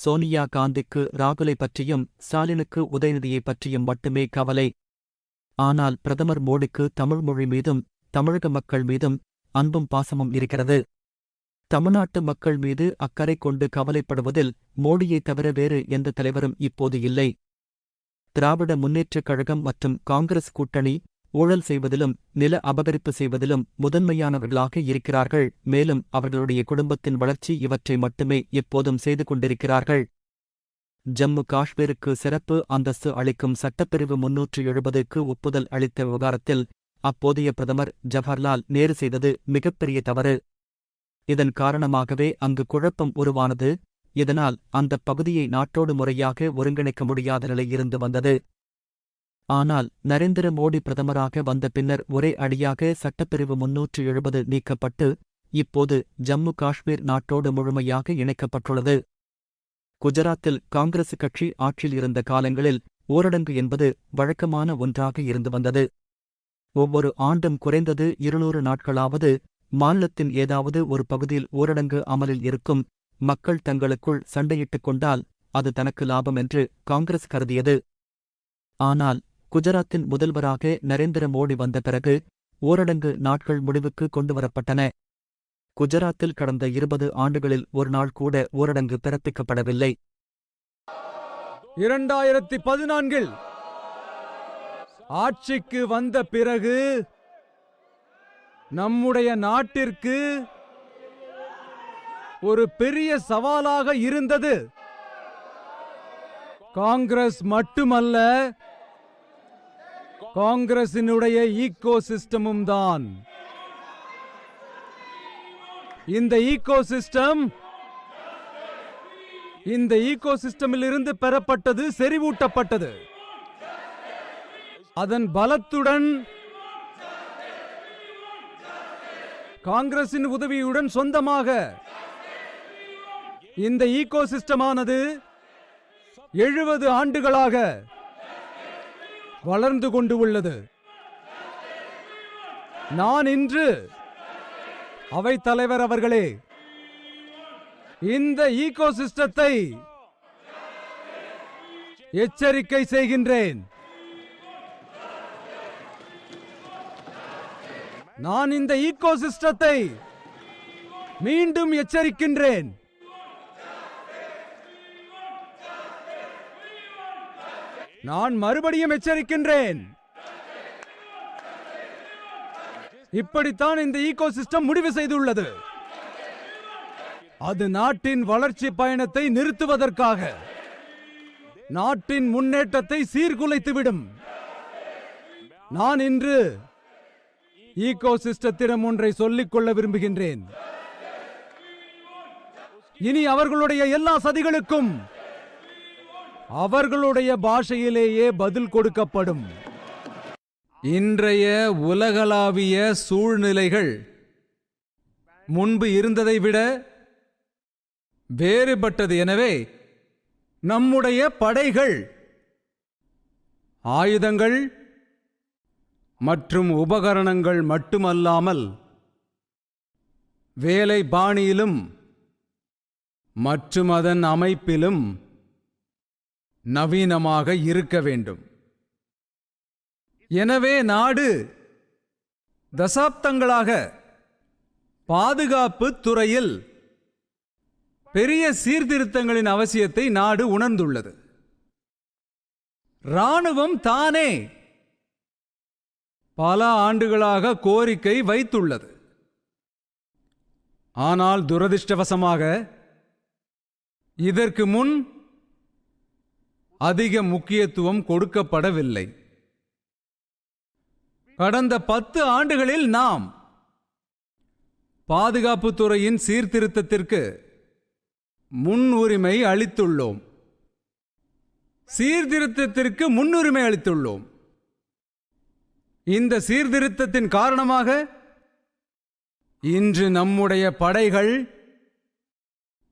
சோனியா காந்திக்கு ராகுலை பற்றியும் ஸ்டாலினுக்கு உதயநிதியை பற்றியும் மட்டுமே கவலை. ஆனால் பிரதமர் மோடிக்கு தமிழ் மொழி மீதும் தமிழக மக்கள் மீதும் அன்பும் பாசமும் இருக்கிறது. தமிழ்நாட்டு மக்கள் மீது அக்கறை கொண்டு கவலைப்படுவதில் மோடியைத் தவிர வேறு எந்த தலைவரும் இப்போது இல்லை. திராவிட முன்னேற்றக் கழகம் மற்றும் காங்கிரஸ் கூட்டணி ஊழல் செய்வதிலும் நில அபகரிப்பு செய்வதிலும் முதன்மையானவர்களாக இருக்கிறார்கள். மேலும் அவர்களுடைய குடும்பத்தின் வளர்ச்சி இவற்றை மட்டுமே எப்போதும் செய்து கொண்டிருக்கிறார்கள். ஜம்மு காஷ்மீருக்கு சிறப்பு அந்தஸ்து அளிக்கும் சட்டப்பிரிவு முன்னூற்று எழுபதுக்கு ஒப்புதல் அளித்த விவகாரத்தில் அப்போதைய பிரதமர் ஜவஹர்லால் நேரு செய்தது மிகப்பெரிய தவறு. இதன் காரணமாகவே அங்கு குழப்பம் உருவானது. இதனால் அந்தப் பகுதியை நாட்டோடு முறையாக ஒருங்கிணைக்க முடியாத நிலை இருந்து வந்தது. ஆனால் நரேந்திர மோடி பிரதமராக வந்த பின்னர் ஒரே அடியாக சட்டப்பிரிவு முன்னூற்று எழுபது நீக்கப்பட்டு இப்போது ஜம்மு காஷ்மீர் நாட்டோடு முழுமையாக இணைக்கப்பட்டுள்ளது. குஜராத்தில் காங்கிரஸ் கட்சி ஆட்சியில் இருந்த காலங்களில் ஊரடங்கு என்பது வழக்கமான ஒன்றாக இருந்து வந்தது. ஒவ்வொரு ஆண்டும் குறைந்தது இருநூறு நாட்களாவது மாநிலத்தின் ஏதாவது ஒரு பகுதியில் ஊரடங்கு அமலில் இருக்கும் மக்கள் தங்களுக்குள் சண்டையிட்டுக் கொண்டால் அது தனக்கு லாபம் என்று காங்கிரஸ் கருதியது. ஆனால் குஜராத்தின் முதல்வராக நரேந்திர மோடி வந்த பிறகு ஊரடங்கு நாட்கள் முடிவுக்கு கொண்டுவரப்பட்டன. குஜராத்தில் கடந்த இருபது ஆண்டுகளில் ஒரு நாள் கூட ஊரடங்கு பிறப்பிக்கப்படவில்லை. இரண்டாயிரத்தி பதினான்கில் ஆட்சிக்கு வந்த பிறகு நம்முடைய நாட்டிற்கு ஒரு பெரிய சவாலாக இருந்தது. காங்கிரஸ் மட்டுமல்ல காங்கிரசினுடைய ஈகோ சிஸ்டமும் தான். இந்த ஈகோ சிஸ்டம் இந்த ஈகோ சிஸ்டமில் இருந்து பெறப்பட்டது செறிவூட்டப்பட்டது. அதன் பலத்துடன் காங்கிரசின் உதவியுடன் சொந்தமாக இந்த ஈகோ சிஸ்டமானது எழுபது ஆண்டுகளாக வளர்ந்து கொண்டு உள்ளது. நான் இன்று அவை தலைவர் அவர்களே இந்த ஈகோ சிஸ்டத்தை எச்சரிக்கை செய்கின்றேன். நான் இந்த ஈகோ சிஸ்டத்தை மீண்டும் எச்சரிக்கின்றேன். நான் மறுபடியும் எச்சரிக்கின்றேன். இப்படித்தான் இந்த ஈகோ சிஸ்டம் முடிவு செய்துள்ளது. அது நாட்டின் வளர்ச்சி பயணத்தை நிறுத்துவதற்காக. நாட்டின் முன்னேற்றத்தை சீர்குலைத்துவிடும். நான் இன்று ஈகோ சிஸ்டத்திடம் ஒன்றை சொல்லிக் கொள்ள விரும்புகின்றேன். இனி அவர்களுடைய எல்லா சதிகளுக்கும் அவர்களுடைய பாஷையிலேயே பதில் கொடுக்கப்படும். இன்றைய உலகளாவிய சூழ்நிலைகள் முன்பு இருந்ததை விட வேறுபட்டது. எனவே நம்முடைய படைகள் ஆயுதங்கள் மற்றும் உபகரணங்கள் மட்டுமல்லாமல் வேலை பாணியிலும் மற்றும் அதன் அமைப்பிலும் நவீனமாக இருக்க வேண்டும். எனவே நாடு தசாப்தங்களாக பாதுகாப்பு துறையில் பெரிய சீர்திருத்தங்களின் அவசியத்தை நாடு உணர்ந்துள்ளது. இராணுவம் தானே பல ஆண்டுகளாக கோரிக்கை வைத்துள்ளது. ஆனால் துரதிர்ஷ்டவசமாக இதற்கு முன் அதிக முக்கியத்துவம் கொடுக்கப்படவில்லை. கடந்த பத்து ஆண்டுகளில் நாம் பாதுகாப்புத்துறையின் சீர்திருத்தத்திற்கு முன்னுரிமை அளித்துள்ளோம். சீர்திருத்தத்திற்கு முன்னுரிமை அளித்துள்ளோம். இந்த சீர்திருத்தத்தின் காரணமாக இன்று நம்முடைய படைகள்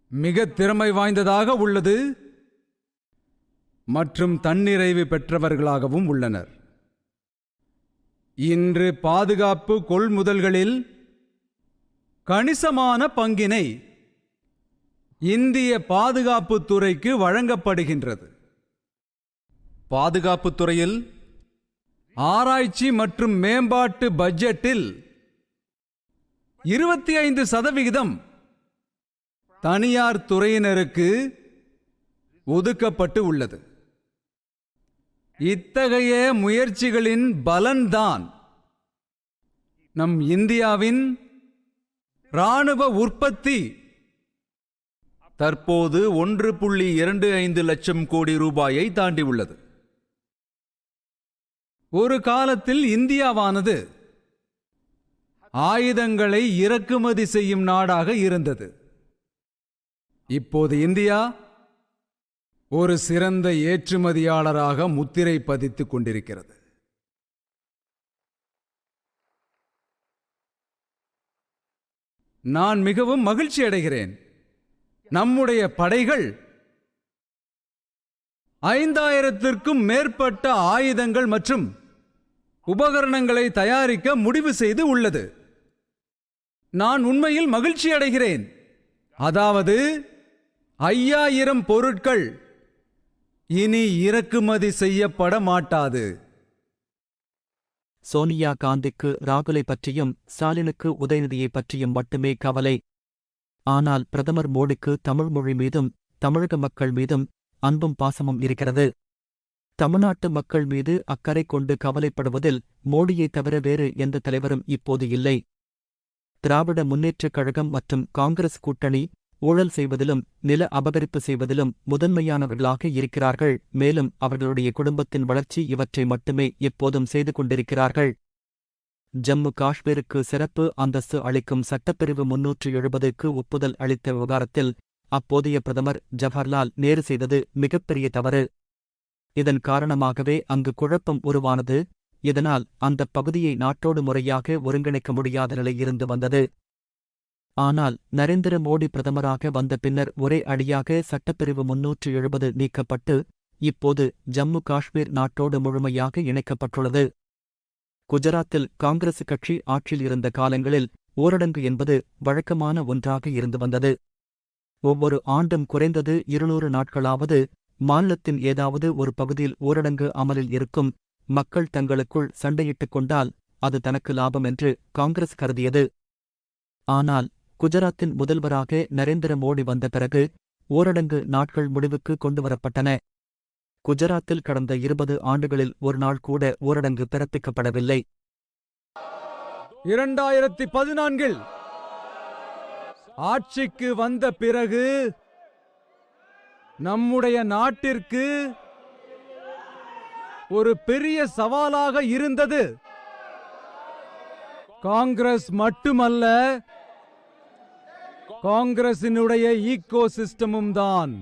மிக திறமை வாய்ந்ததாக உள்ளது. மற்றும் தன்னிறைவு பெற்றவர்களாகவும் உள்ளனர். இன்று பாதுகாப்பு கொள்முதல்களில் கணிசமான பங்கினை இந்திய பாதுகாப்பு துறைக்கு வழங்கப்படுகின்றது. பாதுகாப்பு துறையில் ஆராய்ச்சி மற்றும் மேம்பாட்டு பட்ஜெட்டில் இருபத்தி ஐந்து சதவிகிதம் தனியார் துறையினருக்கு ஒதுக்கப்பட்டு உள்ளது. இத்தகைய முயற்சிகளின் பலன்தான் நம் இந்தியாவின் இராணுவ உற்பத்தி. தற்போது ஒன்று புள்ளி இரண்டு ஐந்து லட்சம் கோடி ரூபாயை தாண்டியுள்ளது. ஒரு காலத்தில் இந்தியாவானது ஆயுதங்களை இறக்குமதி செய்யும் நாடாக இருந்தது. இப்போது இந்தியா ஒரு சிறந்த ஏற்றுமதியாளராக முத்திரை பதித்துக் கொண்டிருக்கிறது. நான் மிகவும் மகிழ்ச்சி அடைகிறேன். நம்முடைய படைகள் ஐந்தாயிரத்திற்கும் மேற்பட்ட ஆயுதங்கள் மற்றும் உபகரணங்களை தயாரிக்க முடிவு செய்து உள்ளது. நான் உண்மையில் மகிழ்ச்சி அடைகிறேன். அதாவது ஐயாயிரம் பொருட்கள் இனி இறக்குமதி செய்யப்பட மாட்டாது. சோனியா காந்திக்கு ராகுலை பற்றியும் ஸ்டாலினுக்கு உதயநிதியை பற்றியும் மட்டுமே கவலை. ஆனால் பிரதமர் மோடிக்கு தமிழ் மொழி மீதும் தமிழக மக்கள் மீதும் அன்பும் பாசமும் இருக்கிறது. தமிழ்நாட்டு மக்கள் மீது அக்கறை கொண்டு கவலைப்படுவதில் மோடியைத் தவிர வேறு எந்த தலைவரும் இப்போது இல்லை. திராவிட முன்னேற்றக் கழகம் மற்றும் காங்கிரஸ் கூட்டணி ஊழல் செய்வதிலும் நில அபகரிப்பு செய்வதிலும் முதன்மையானவர்களாக இருக்கிறார்கள். மேலும் அவர்களுடைய குடும்பத்தின் வளர்ச்சி இவற்றை மட்டுமே எப்போதும் செய்து கொண்டிருக்கிறார்கள். ஜம்மு காஷ்மீருக்கு சிறப்பு அந்தஸ்து அளிக்கும் சட்டப்பிரிவு முன்னூற்று எழுபதுக்கு ஒப்புதல் அளித்த விவகாரத்தில் அப்போதைய பிரதமர் ஜவஹர்லால் நேரு செய்தது மிகப்பெரிய தவறு. இதன் காரணமாகவே அங்கு குழப்பம் உருவானது. இதனால் அந்தப் பகுதியை நாட்டோடு முறையாக ஒருங்கிணைக்க முடியாத நிலை இருந்து வந்தது. ஆனால் நரேந்திர மோடி பிரதமராக வந்த பின்னர் ஒரே அடியாக சட்டப்பிரிவு முன்னூற்று எழுபது நீக்கப்பட்டு இப்போது ஜம்மு காஷ்மீர் நாட்டோடு முழுமையாக இணைக்கப்பட்டுள்ளது. குஜராத்தில் காங்கிரஸ் கட்சி ஆட்சியில் இருந்த காலங்களில் ஊரடங்கு என்பது வழக்கமான ஒன்றாக இருந்து வந்தது. ஒவ்வொரு ஆண்டும் குறைந்தது இருநூறு நாட்களாவது மாநிலத்தின் ஏதாவது ஒரு பகுதியில் ஊரடங்கு அமலில் இருக்கும் மக்கள் தங்களுக்குள் சண்டையிட்டுக் கொண்டால் அது தனக்கு லாபம் என்று காங்கிரஸ் கருதியது. ஆனால் குஜராத்தின் முதல்வராக நரேந்திர மோடி வந்த பிறகு ஊரடங்கு நாட்கள் முடிவுக்கு கொண்டுவரப்பட்டன. குஜராத்தில் கடந்த இருபது ஆண்டுகளில் ஒரு நாள் கூட ஊரடங்கு பிறப்பிக்கப்படவில்லை. இரண்டாயிரத்தி பதினான்கில் ஆட்சிக்கு வந்த பிறகு நம்முடைய நாட்டிற்கு ஒரு பெரிய சவாலாக இருந்தது. காங்கிரஸ் மட்டுமல்ல காங்கிரசினுடைய ஈகோ சிஸ்டமும் தான்.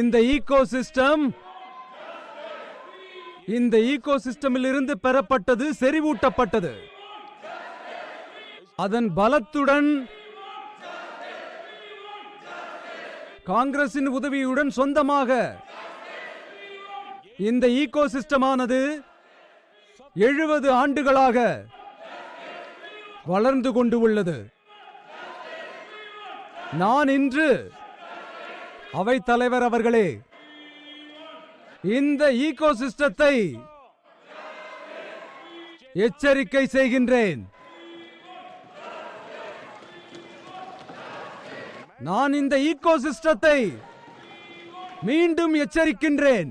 இந்த ஈகோ சிஸ்டம் இந்த ஈகோ சிஸ்டமில் இருந்து பெறப்பட்டது செறிவூட்டப்பட்டது. அதன் பலத்துடன் காங்கிரசின் உதவியுடன் சொந்தமாக இந்த ஈகோ சிஸ்டமானது எழுபது ஆண்டுகளாக வளர்ந்து கொண்டு உள்ளது. நான் இன்று அவை தலைவர் அவர்களே இந்த ஈகோ சிஸ்டத்தை எச்சரிக்கை செய்கின்றேன். நான் இந்த ஈகோ சிஸ்டத்தை மீண்டும் எச்சரிக்கின்றேன்.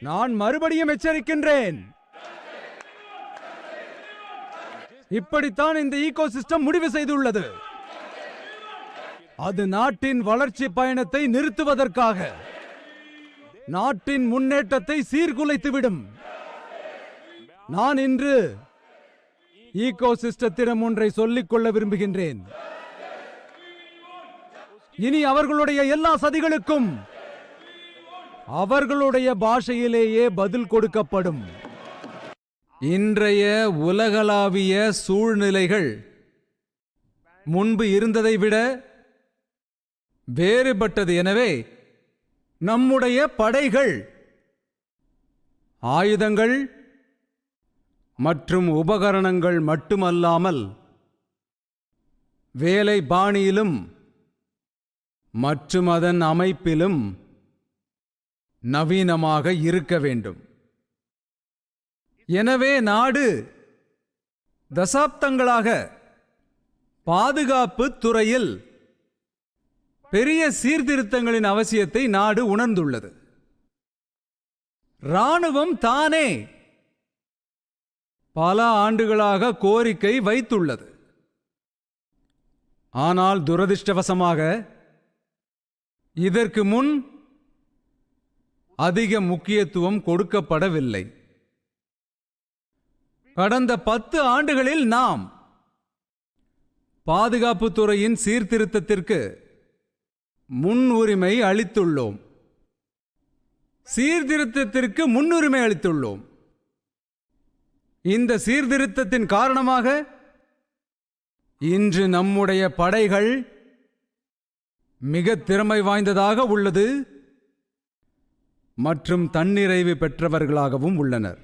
நான் மறுபடியும் எச்சரிக்கின்றேன். இப்படித்தான் இந்த ஈகோ சிஸ்டம் முடிவு செய்துள்ளது. அது நாட்டின் வளர்ச்சி பயணத்தை நிறுத்துவதற்காக. நாட்டின் முன்னேற்றத்தை சீர்குலைத்துவிடும். நான் இன்று ஈகோ சிஸ்டத்திடம் ஒன்றை சொல்லிக் கொள்ள விரும்புகின்றேன். இனி அவர்களுடைய எல்லா சதிகளுக்கும் அவர்களுடைய பாஷையிலேயே பதில் கொடுக்கப்படும். இன்றைய உலகளாவிய சூழ்நிலைகள் முன்பு இருந்ததை விட வேறுபட்டது. எனவே நம்முடைய படைகள் ஆயுதங்கள் மற்றும் உபகரணங்கள் மட்டுமல்லாமல் வேலை பாணியிலும் மற்றும் அதன் அமைப்பிலும் நவீனமாக இருக்க வேண்டும். எனவே நாடு தசாப்தங்களாக பாதுகாப்பு துறையில் பெரிய சீர்திருத்தங்களின் அவசியத்தை நாடு உணர்ந்துள்ளது. இராணுவம் தானே பல ஆண்டுகளாக கோரிக்கை வைத்துள்ளது. ஆனால் துரதிர்ஷ்டவசமாக இதற்கு முன் அதிக முக்கியத்துவம் கொடுக்கப்படவில்லை. கடந்த பத்து ஆண்டுகளில் நாம் பாதுகாப்புத்துறையின் சீர்திருத்தத்திற்கு முன்னுரிமை அளித்துள்ளோம். சீர்திருத்தத்திற்கு முன்னுரிமை அளித்துள்ளோம். இந்த சீர்திருத்தத்தின் காரணமாக இன்று நம்முடைய படைகள் மிக திறமை வாய்ந்ததாக உள்ளது. மற்றும் தன்னிறைவு பெற்றவர்களாகவும் உள்ளனர்.